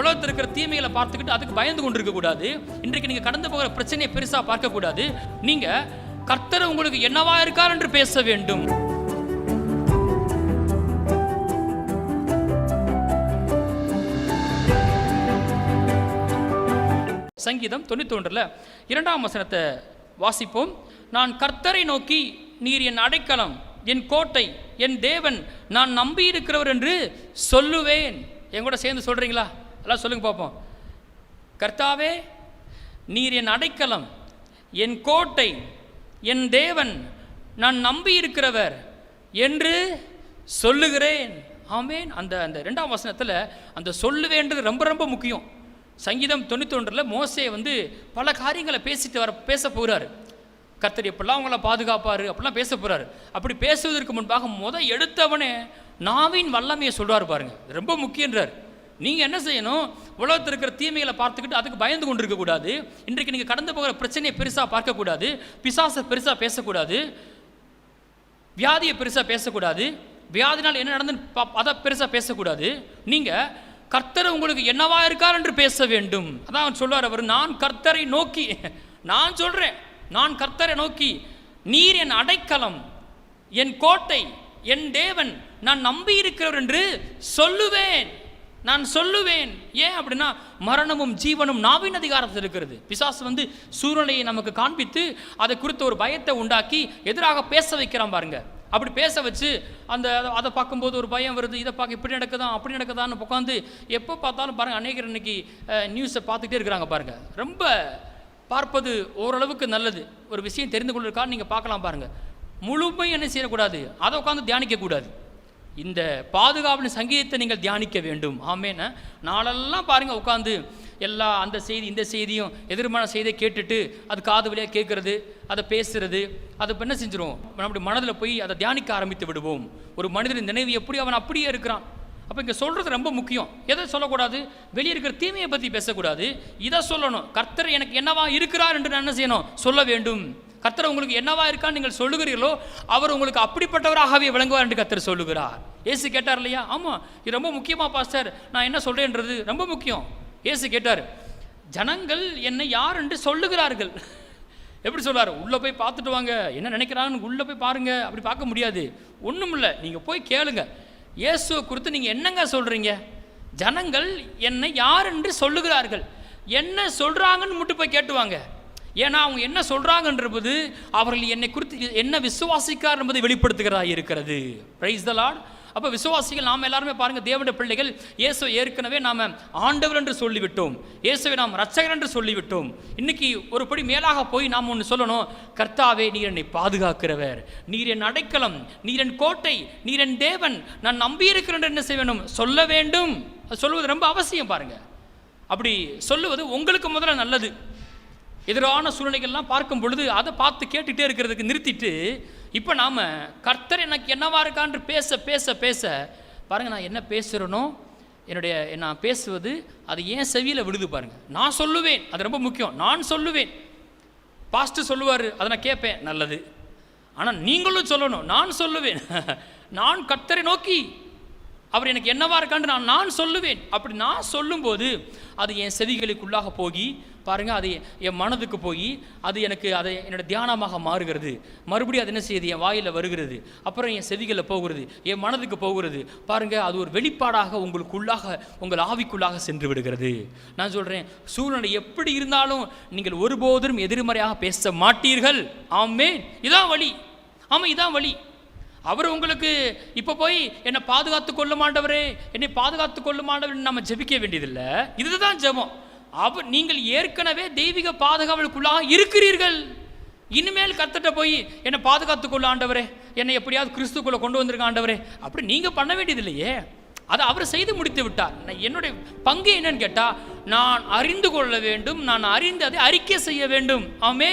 உலகத்தில் இருக்கிற தீமைகளை பார்த்துக்கிட்டு அதுக்கு பயந்து கொண்டு இருக்கக்கூடாது இன்றைக்கு நீங்க கடந்து போகிற பிரச்சனையை பெருசா பார்க்க கூடாது. நீங்க கர்த்தர் உங்களுக்கு என்னவா இருக்கார் என்று பேச வேண்டும். சங்கீதம் தொண்ணூத்தி ஒன்றில் இரண்டாம் வசனத்தை வாசிப்போம். நான் கர்த்தரை நோக்கி நீர் என் அடைக்கலம் என் கோட்டை என் தேவன் நான் நம்பி இருக்கிறவர் என்று சொல்லுவேன். என் கூட சேர்ந்து சொல்றீங்களா? எல்லாம் சொல்லுங்க பார்ப்போம். கர்த்தாவே நீர் என் அடைக்கலம் என் கோட்டை என் தேவன் நான் நம்பி இருக்கிறவர் என்று சொல்லுகிறேன். ஆமேன். அந்த அந்த ரெண்டாம் வசனத்தில் அந்த சொல்லுவேன்றது ரொம்ப ரொம்ப முக்கியம். சங்கீதம் தொண்ணூத்தொன்றில் மோசே வந்து பல காரியங்களை பேசிட்டு வர பேச போகிறாரு கர்த்தர் எப்படிலாம் அவங்கள பாதுகாப்பார்? அப்படிலாம் பேச போகிறாரு அப்படி பேசுவதற்கு முன்பாக முத எடுத்தவனே நாவின் வல்லமையை சொல்கிறார் பாருங்க. ரொம்ப முக்கியன்றார் நீங்கள் என்ன செய்யணும்? உலகத்தில் இருக்கிற தீமைகளை பார்த்துக்கிட்டு அதுக்கு பயந்து கொண்டு இருக்கக்கூடாது இன்றைக்கு நீங்கள் கடந்து போகிற பிரச்சனையை பெருசாக பார்க்கக்கூடாது பிசாசை பெருசாக பேசக்கூடாது. வியாதியை பெருசாக பேசக்கூடாது. வியாதினால் என்ன நடந்துன்னு அதை பெருசாக பேசக்கூடாது. நீங்கள் கர்த்தர் உங்களுக்கு என்னவா இருக்கார் என்று பேச வேண்டும். அதான் அவர் சொல்லுவார் அவர் நான் கர்த்தரை நோக்கி நான் சொல்கிறேன் நான் கர்த்தரை நோக்கி நீர் என் அடைக்கலம் என் கோட்டை என் தேவன் நான் நம்பி இருக்கிறவர் என்று சொல்லுவேன். நான் சொல்லுவேன். ஏன் அப்படின்னா மரணமும் ஜீவனும் நாவின் அதிகாரத்தில் இருக்கிறது. பிசாசு வந்து சூழ்நிலையை நமக்கு காண்பித்து அதை குறித்த ஒரு பயத்தை உண்டாக்கி எதிராக பேச வைக்கிறான் பாருங்க. அப்படி பேச வச்சு அந்த அதை- அதை பார்க்கும்போது ஒரு பயம் வருது. இதை பார்க்க இப்படி நடக்குதா அப்படி நடக்குதான்னு உட்காந்து எப்போ பார்த்தாலும் பாருங்க அநேகர் இன்னைக்கு நியூஸை பார்த்துக்கிட்டே இருக்கிறாங்க பாருங்க. ரொம்ப பார்ப்பது ஓரளவுக்கு நல்லது. ஒரு விஷயம் தெரிந்து கொள்வதற்காக நீங்கள் பார்க்கலாம் பாருங்கள் முழுமை என்ன செய்யக்கூடாது? அதை உட்காந்து தியானிக்கக்கூடாது. இந்த பாதுகாப்பின் சங்கீதத்தை நீங்கள் தியானிக்க வேண்டும். ஆமேன. நாளெல்லாம் பாருங்கள் உட்காந்து எல்லா அந்த செய்தி இந்த செய்தியும் எதிர்மான செய்தியை கேட்டுட்டு அது காது வழியாக கேட்குறது அதை பேசுறது அதை என்ன செஞ்சிடும் நம்முடைய மனதில் போய் அதை தியானிக்க ஆரம்பித்து விடுவோம். ஒரு மனிதனின் நினைவு எப்படி அவன் அப்படியே இருக்கிறான். அப்போ இங்கே சொல்கிறது ரொம்ப முக்கியம். எதை சொல்லக்கூடாது? வெளியே இருக்கிற தீமையை பற்றி பேசக்கூடாது. இதை சொல்லணும். கர்த்தர் எனக்கு என்னவா இருக்கிறார் என்று நான் என்ன செய்யணும்? சொல்ல வேண்டும். கர்த்தர் உங்களுக்கு என்னவா இருக்கான்னு நீங்கள் சொல்லுகிறீர்களோ அவர் உங்களுக்கு அப்படிப்பட்டவராகவே விளங்குவார் என்று கர்த்தர் சொல்லுகிறார். ஏசு கேட்டார் இல்லையா? ஆமாம் இது ரொம்ப முக்கியமா பாஸ்டர். நான் என்ன சொல்கிறேன்றது ரொம்ப முக்கியம். ஏசு கேட்டார் ஜனங்கள் என்னை யார் என்று சொல்லுகிறார்கள். எப்படி சொல்வார் உள்ளே போய் பார்த்துட்டு வாங்க. என்ன நினைக்கிறாங்கன்னு உள்ளே போய் பாருங்கள் அப்படி பார்க்க முடியாது. ஒன்றும் இல்லை நீங்கள் போய் கேளுங்கள் இயேசுவை குறித்து நீங்கள் என்னங்க சொல்கிறீங்க ஜனங்கள் என்னை யார் என்று சொல்லுகிறார்கள்? என்ன சொல்கிறாங்கன்னு மட்டும் போய் கேட்டுவாங்க. ஏன்னா அவங்க என்ன சொல்கிறாங்கன்றது அவர்கள் என்னை குறித்து என்ன விசுவாசிக்கார் என்பதை வெளிப்படுத்துகிறதா இருக்கிறது. ப்ரைஸ் த லார்ட் அப்போ விசுவாசிகள் நாம் எல்லாருமே பாருங்கள் தேவனுடைய பிள்ளைகள் இயேசு ஏற்கனவே நாம் ஆண்டவர் என்று சொல்லிவிட்டோம். இயேசுவை நாம் ரச்சகர் என்று சொல்லிவிட்டோம். இன்னைக்கு ஒரு படி மேலாக போய் நாம் ஒன்று சொல்லணும். கர்த்தாவே நீர் என்னை பாதுகாக்கிறவர். நீர் என் அடைக்கலம் நீர் என் கோட்டை நீர் என் தேவன். நான் நம்பியிருக்கிறேன் என்ன செய்ய வேணும் சொல்ல வேண்டும். சொல்வது ரொம்ப அவசியம் பாருங்கள் அப்படி சொல்லுவது உங்களுக்கு முதல்ல நல்லது. எதிரான சூழ்நிலைகள்லாம் பார்க்கும் பொழுது அதை பார்த்து கேட்டுகிட்டே இருக்கிறதுக்கு நிறுத்திட்டு இப்போ நாம் கர்த்தர் எனக்கு என்னவா இருக்கான்று பேச பேச பேச பாருங்கள் நான் என்ன பேசுகிறேனோ என்னுடைய நான் பேசுவது அது ஏன் செவியில் விடுது பாருங்கள் நான் சொல்லுவேன் அது ரொம்ப முக்கியம். நான் சொல்லுவேன். பாஸ்ட்டு சொல்லுவார் அதை நான் கேட்பேன் நல்லது. ஆனால் நீங்களும் சொல்லணும் நான் சொல்லுவேன். நான் கர்த்தரை நோக்கி அவர் எனக்கு என்னவா இருக்கான்னு நான் நான் சொல்லுவேன். அப்படி நான் சொல்லும்போது அது என் செவிகளுக்குள்ளாக போய் பாருங்கள் அது என் மனதுக்கு போய் அது எனக்கு அதை என்னோட தியானமாக மாறுகிறது. மறுபடியும் அது என்ன செய்யுது? என் வாயில் வருகிறது. அப்புறம் என் செவிகளில் போகிறது. என் மனதுக்கு போகிறது. பாருங்கள் அது ஒரு வெளிப்பாடாக உங்களுக்குள்ளாக உங்கள் ஆவிக்குள்ளாக சென்று விடுகிறது. நான் சொல்கிறேன் சூழ்நிலை எப்படி இருந்தாலும் நீங்கள் ஒருபோதும் எதிர்மறையாக பேச மாட்டீர்கள். ஆமே இதான் வழி. ஆமாம் இதான் வழி. அவர் உங்களுக்கு இப்போ போய் என்னை பாதுகாத்து கொள்ள மாட்டவரே என்னை பாதுகாத்து கொள்ள மாட்டவர் நம்ம ஜெபிக்க வேண்டியதில்லை. இதுதான் ஜெபம். அவர் நீங்கள் ஏற்கனவே தெய்வீக பாதுகாவலுக்குள்ளாக இருக்கிறீர்கள். இனிமேல் கத்துட்ட போய் என்னை பாதுகாத்து கொள்ள ஆண்டவரே. என்னை எப்படியாவது கிறிஸ்துக்குள்ளே கொண்டு வந்திருக்க ஆண்டவரே. அப்படி நீங்கள் பண்ண வேண்டியதில்லையே அதை அவர் செய்து முடித்து விட்டார். நான் என்னுடைய பங்கு என்னன்னு கேட்டால் நான் அறிந்து கொள்ள வேண்டும். நான் அறிந்து அதை அறிக்கை செய்ய வேண்டும். ஆமே